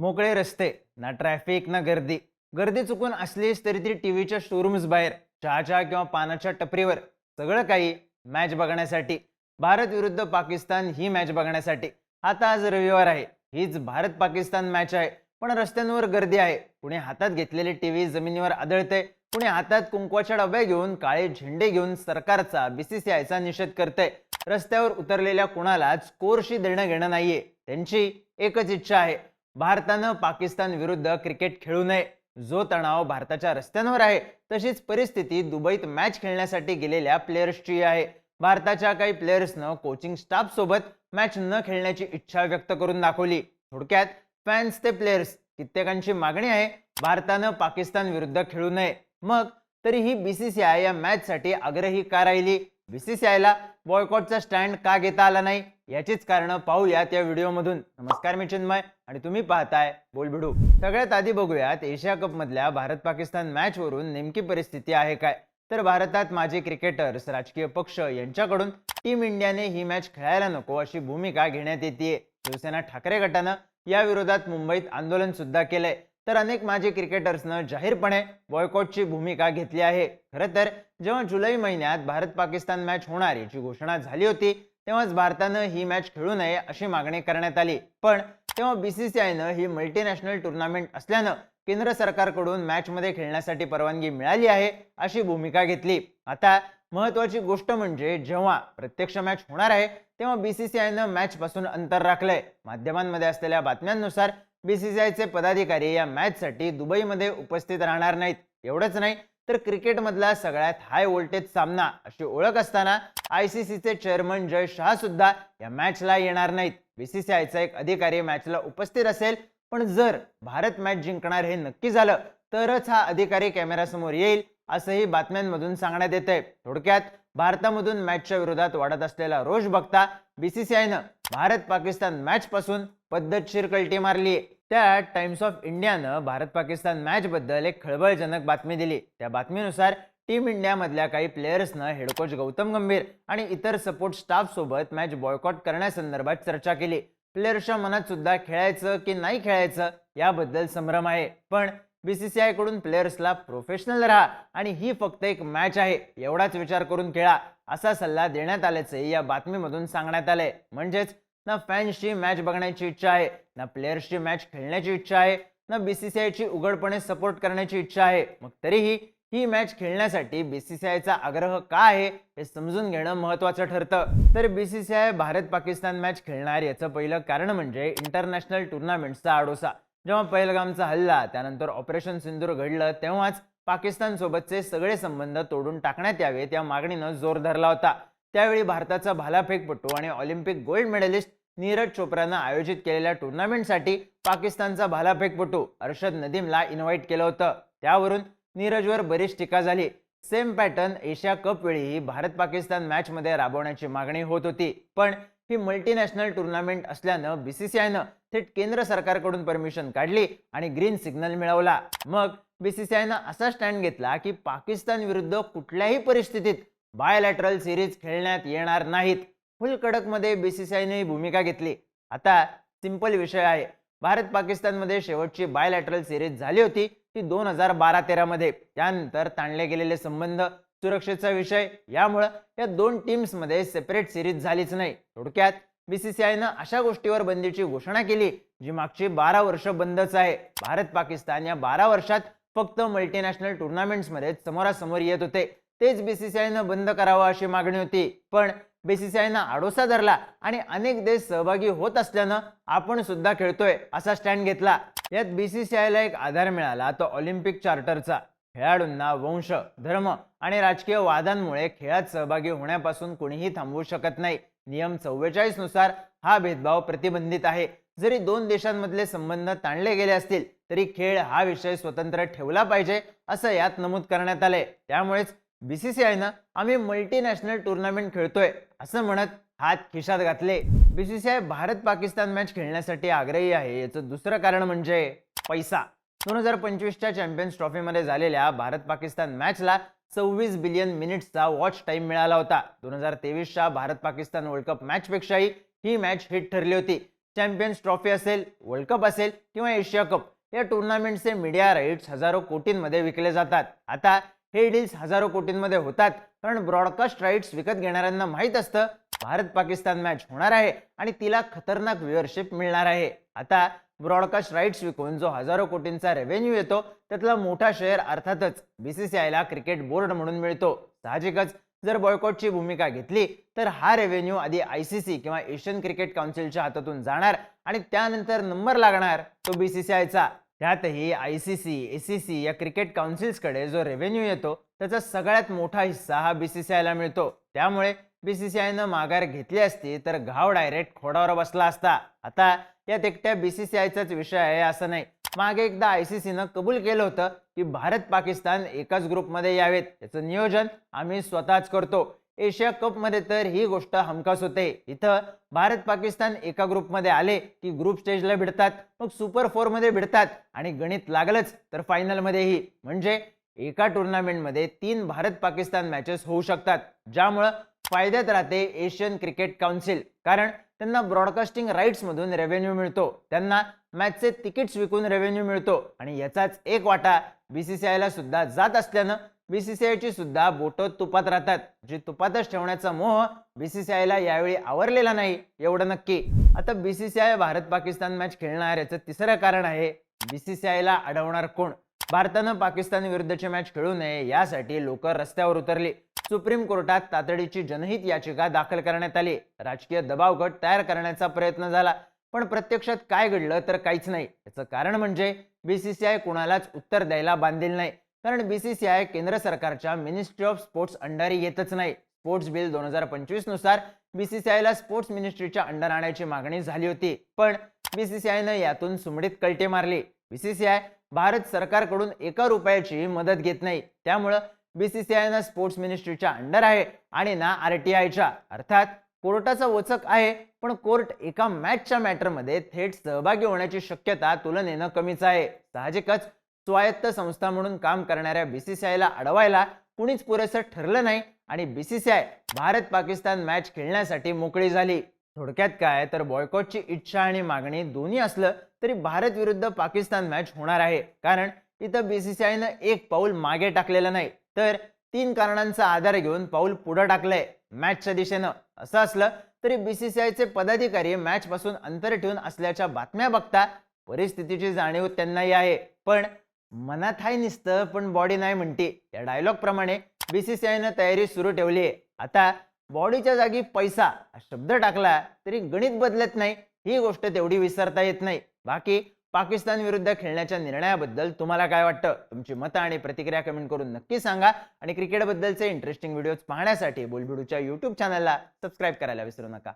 मोकळे रस्ते ना ट्रॅफिक ना गर्दी. गर्दी चुकून असलीच तरी ती टी व्हीच्या शोरूम्स बाहेर चहाच्या किंवा पानाच्या टपरीवर. सगळं काही मॅच बघण्यासाठी. भारत विरुद्ध पाकिस्तान ही मॅच बघण्यासाठी. आता आज रविवार आहे. हीच भारत पाकिस्तान मॅच आहे. पण रस्त्यांवर गर्दी आहे. कुणी हातात घेतलेले टीव्ही जमिनीवर आदळते. कुणी हातात कुंकवाच्या डब्या घेऊन काळे झेंडे घेऊन सरकारचा बीसीसीआयचा निषेध करते. रस्त्यावर उतरलेल्या कुणालाच कोरशी देणं घेणं नाहीये. त्यांची एकच इच्छा आहे. भारतानं पाकिस्तान विरुद्ध क्रिकेट खेळू नये. जो तणाव भारताच्या रस्त्यांवर आहे तशीच परिस्थिती दुबईत मॅच खेळण्यासाठी गेलेल्या प्लेयर्सची आहे. भारताच्या काही प्लेयर्सनं कोचिंग स्टाफ सोबत मॅच न खेळण्याची इच्छा व्यक्त करून दाखवली. थोडक्यात फॅन्स ते प्लेयर्स कित्येकांची मागणी आहे भारतानं पाकिस्तान विरुद्ध खेळू नये. मग तरीही बीसीसीआय या मॅचसाठी आग्रही का राहिली? बीसीसीआयला बॉयकॉटचा स्टँड का घेता आला नाही? याचीच कारण पाहूयात या व्हिडिओमधून. नमस्कार मी चिन्मय आणि तुम्ही पाहताय बोलबिडू. सगळ्यात आधी बघूयात एशिया कपमधल्या भारत पाकिस्तान मॅचवरून नेमकी परिस्थिती आहे काय? तर भारतात माजी क्रिकेटर्स राजकीय पक्ष यांच्याकडून टीम इंडियाने ही मॅच खेळायला नको अशी भूमिका घेण्यात येते शिवसेना ठाकरे गटानं या विरोधात मुंबईत आंदोलन सुद्धा केलंय. तर अनेक माजी क्रिकेटर्सनं जाहीरपणे बॉयकॉटची भूमिका घेतली आहे. खरं तर जेव्हा जुलै महिन्यात भारत पाकिस्तान मॅच होणार याची घोषणा झाली होती तेव्हाच भारतानं ही मॅच खेळू नये अशी मागणी करण्यात आली. पण तेव्हा बीसीसीआयनं ही मल्टीनॅशनल टुर्नामेंट असल्यानं केंद्र सरकारकडून मॅचमध्ये खेळण्यासाठी परवानगी मिळाली आहे अशी भूमिका घेतली. आता महत्वाची गोष्ट म्हणजे जेव्हा प्रत्यक्ष मॅच होणार आहे तेव्हा बीसीसीआयनं मॅचपासून अंतर राखलंय. माध्यमांमध्ये असलेल्या बातम्यांनुसार बीसीसीआयचे पदाधिकारी या मॅचसाठी दुबईमध्ये उपस्थित राहणार नाहीत. एवढंच नाही तर क्रिकेटमधला सगळ्यात हाय व्होल्टेज सामना अशी ओळख असताना आय सी सीचे चेअरमन जय शहा सुद्धा या मॅचला येणार नाहीत. बीसीसीआयचा एक अधिकारी मॅचला उपस्थित असेल पण जर भारत मॅच जिंकणार हे नक्की झालं तरच हा अधिकारी कॅमेऱ्यासमोर येईल असंही बातम्यांमधून सांगण्यात येतंय. थोडक्यात भारतामधून मॅचच्या विरोधात वाढत असलेला रोष बघता बीसीसीआयनं भारत पाकिस्तान मॅचपासून पद्धतशीर कलटी मारली आहे त्या टाइम्स ऑफ इंडियानं भारत पाकिस्तान मॅच बद्दल एक खळबळजनक बातमी दिली. त्या बातमीनुसार टीम इंडियामधल्या काही प्लेयर्सनं हेड कोच गौतम गंभीर आणि इतर सपोर्ट स्टाफ सोबत मॅच बॉयकॉट करण्यासंदर्भात चर्चा केली. प्लेयर्सच्या मनात सुद्धा खेळायचं की नाही खेळायचं याबद्दल संभ्रम आहे. पण बी सी सी कडून प्लेयर्सला प्रोफेशनल राहा आणि ही फक्त एक मॅच आहे. एवढाच विचार करून खेळा असा सल्ला देण्यात आल्याचे या बातमीमधून सांगण्यात आलंय. म्हणजेच ना फॅन्सची मॅच बघण्याची इच्छा आहे ना प्लेयर्सची मॅच खेळण्याची इच्छा आहे ना बीसीसीआयची उघडपणे सपोर्ट करण्याची इच्छा आहे. मग तरीही ही मॅच खेळण्यासाठी बीसीसीआयचा आग्रह का आहे हे समजून घेणं महत्वाचं ठरतं. तर बीसीसीआय भारत पाकिस्तान मॅच खेळणार याचं पहिलं कारण म्हणजे इंटरनॅशनल टुर्नामेंट्सचा आडोसा. जेव्हा पहिलगामचा हल्ला त्यानंतर ऑपरेशन सिंदूर घडलं तेव्हाच पाकिस्तानसोबतचे सगळे संबंध तोडून टाकण्यात यावेत या मागणीनं जोर धरला होता. त्यावेळी भारताचा भालाफेकपटू आणि ऑलिम्पिक गोल्ड मेडलिस्ट नीरज चोप्रानं आयोजित केलेल्या टुर्नामेंटसाठी पाकिस्तानचा भालाफेकपटू अर्षद नदीमला इन्व्हाइट केलं होतं. त्यावरून नीरजवर बरीच टीका झाली. सेम पॅटर्न एशिया कप वेळीही भारत पाकिस्तान मॅचमध्ये राबवण्याची मागणी होत होती. पण ही मल्टीनॅशनल टुर्नामेंट असल्यानं बीसीसीआयनं थेट केंद्र सरकारकडून परमिशन काढली आणि ग्रीन सिग्नल मिळवला. मग बीसीसीआयनं असा स्टँड घेतला की पाकिस्तान विरुद्ध कुठल्याही परिस्थितीत बायलॅटरल सिरीज खेळण्यात येणार नाहीत. फुल कडकमध्ये बी सी सी ही भूमिका घेतली. आता सिंपल विषय आहे. भारत पाकिस्तानमध्ये शेवटची बायलॅटरल सिरीज झाली होती. ती दोन हजार बारा तेरामध्ये त्यानंतर ताणले गेलेले संबंध सुरक्षेचा विषय यामुळं या दोन टीम्समध्ये सेपरेट सिरीज झालीच नाही. थोडक्यात बीसीसीआयनं अशा गोष्टीवर बंदीची घोषणा केली जी मागची बारा वर्ष बंदच आहे. भारत पाकिस्तान या बारा वर्षात फक्त मल्टीनॅशनल टुर्नामेंट्समध्ये समोरासमोर येत होते. तेच बीसीसीआयनं बंद करावं अशी मागणी होती. पण बीसीसीआयनं आडोसा धरला आणि अनेक देश सहभागी होत असल्यानं आपण सुद्धा खेळतोय असा स्टँड घेतला. यात बीसीसीआयला एक आधार मिळाला तो ऑलिम्पिक चार्टरचा. खेळाडूंना वंश धर्म आणि राजकीय वादांमुळे खेळात सहभागी होण्यापासून कोणीही थांबवू शकत नाही. नियम चव्वेचाळीसनुसार हा भेदभाव प्रतिबंधित आहे. जरी दोन देशांमधले संबंध ताणले गेले असतील तरी खेळ हा विषय स्वतंत्र ठेवला पाहिजे असं यात नमूद करण्यात आले त्यामुळेच बीसीसीआयनं आम्ही मल्टीनॅशनल टुर्नामेंट खेळतोय असं म्हणत हात खिशात घातले. बीसीसीआय भारत पाकिस्तान मॅच खेळण्यासाठी आग्रही आहे. याचं दुसरं कारण म्हणजे पैसा. दोन हजार पंचवीसच्या चॅम्पियन्स ट्रॉफीमध्ये झालेल्या भारत पाकिस्तान मॅचला सव्वीस बिलियन मिनिट्सचा वॉच टाइम मिळाला होता. दोन हजार तेवीसच्या भारत पाकिस्तान वर्ल्ड कप मॅचपेक्षाही ही मॅच हिट ठरली होती. चॅम्पियन्स ट्रॉफी असेल वर्ल्ड कप असेल किंवा एशिया कप या टुर्नामेंटचे मीडिया राईट्स हजारो कोटींमध्ये विकले जातात. आता हे डील्स हजारो कोटींमध्ये होतात. कारण ब्रॉडकास्ट राईट्स विकत घेणाऱ्यांना माहीत असतं भारत पाकिस्तान मॅच होणार आहे आणि तिला खतरनाक व्ह्युअरशिप मिळणार आहे. आता ब्रॉडकास्ट राईट्स विकून जो हजारो कोटींचा रेव्हेन्यू येतो त्यातला मोठा शेअर अर्थातच बीसीसीआयला क्रिकेट बोर्ड म्हणून मिळतो. साहजिकच जर बॉयकॉटची भूमिका घेतली तर हा रेव्हेन्यू आधी आय सी सी किंवा एशियन क्रिकेट काउन्सिलच्या हातातून जाणार आणि त्यानंतर नंबर लागणार तो बीसीसीआयचा त्यातही I C C A C C या क्रिकेट काउन्सिल्सकडे जो रेव्हेन्यू येतो त्याचा सगळ्यात मोठा हिस्सा हा बी सी सी आयला मिळतो. त्यामुळे बी सी सी आयनं माघार घेतली असती तर घाव डायरेक्ट खोडावर बसला असता. आता यात एकट्या बी सी सी आयचाच विषय आहे असं नाही. मागे एकदा आय सी सीनं कबूल केलं होतं की भारत पाकिस्तान एकाच ग्रुपमध्ये यावेत. त्याचं नियोजन आम्ही स्वतःच करतो. एशिया कपमध्ये तर ही गोष्ट हमखास होते. इथं भारत पाकिस्तान एका ग्रुपमध्ये आले की ग्रुप स्टेजला भिडतात मग सुपर फोरमध्ये भिडतात आणि गणित लागलंच तर फायनलमध्येही. म्हणजे एका टुर्नामेंटमध्ये तीन भारत पाकिस्तान मॅचेस होऊ शकतात ज्यामुळं फायद्यात राहते एशियन क्रिकेट काउन्सिल. कारण त्यांना ब्रॉडकास्टिंग राईट्समधून रेव्हेन्यू मिळतो त्यांना मॅचचे तिकीट्स विकून रेव्हेन्यू मिळतो आणि याचाच एक वाटा बी सी सी आयला सुद्धा जात असल्यानं बीसीसीआयची सुद्धा बोटं तुपात राहतात. जी तुपातच ठेवण्याचा मोह बीसीसीआयला यावेळी आवरलेला नाही एवढं नक्की. आता बीसीसीआय भारत पाकिस्तान मॅच खेळणार याचं तिसरं कारण आहे बीसीसीआयला अडवणार कोण? भारतानं पाकिस्तान विरुद्धची मॅच खेळू नये यासाठी लोक रस्त्यावर उतरली. सुप्रीम कोर्टात तातडीची जनहित याचिका दाखल करण्यात आली. राजकीय दबाव गट तयार करण्याचा प्रयत्न झाला. पण प्रत्यक्षात काय घडलं तर काहीच नाही. याचं कारण म्हणजे बीसीसीआय कुणालाच उत्तर द्यायला बांधील नाही. कारण बी सी सी आय केंद्र सरकारच्या मिनिस्ट्री ऑफ स्पोर्ट्स अंडर येतच नाही. स्पोर्ट्स बिल दोन हजार पंचवीसनुसार बीसीसीआयला स्पोर्ट्स मिनिस्ट्रीच्या अंडर आणायची मागणी झाली होती. पण बीसीसीआयनं यातून सुमडीत कलटे मारली. बीसीसीआय भारत सरकारकडून एका रुपयाची मदत घेत नाही. त्यामुळं बीसीसीआयनं स्पोर्ट्स मिनिस्ट्रीच्या अंडर आहे आणि ना आर टी आयच्या. अर्थात कोर्टाचा वचक आहे पण कोर्ट एका मॅचच्या मॅटरमध्ये थेट सहभागी होण्याची शक्यता तुलनेनं कमीच आहे. साहजिकच स्वायत्त संस्था म्हणून काम करणाऱ्या बीसीसीआयला अडवायला कुणीच पुरेसं ठरलं नाही आणि बीसीसीआय भारत पाकिस्तान मॅच खेळण्यासाठी मोकळी झाली. थोडक्यात काय? तर बॉयकॉटची इच्छा आणि मागणी दोन्ही असलं तरी भारत विरुद्ध पाकिस्तान मॅच होणार आहे. कारण इथं बीसीसीआयनं एक पाऊल मागे टाकलेलं नाही. तर तीन कारणांचा आधार घेऊन पाऊल पुढे टाकलंय. मॅचच्या दिशेनं असं असलं तरी बीसीसीआयचे पदाधिकारी मॅच पासून अंतर ठेवून असल्याच्या बातम्या बघता परिस्थितीची जाणीव त्यांनाही आहे. पण मनात हाय निसतं पण बॉडी नाही म्हणते. या डायलॉग प्रमाणे बीसीसीआयनं तयारी सुरू ठेवली आहे. आता बॉडीच्या जागी पैसा हा शब्द टाकला तरी गणित बदलत नाही. ही गोष्ट तेवढी विसरता येत नाही. बाकी पाकिस्तान विरुद्ध खेळण्याच्या निर्णयाबद्दल तुम्हाला काय वाटतं? तुमची मतं आणि प्रतिक्रिया कमेंट करून नक्की सांगा. आणि क्रिकेटबद्दलचे इंटरेस्टिंग व्हिडिओज पाहण्यासाठी बोलबिडूच्या यूट्यूब चॅनलला सबस्क्राईब करायला विसरू नका.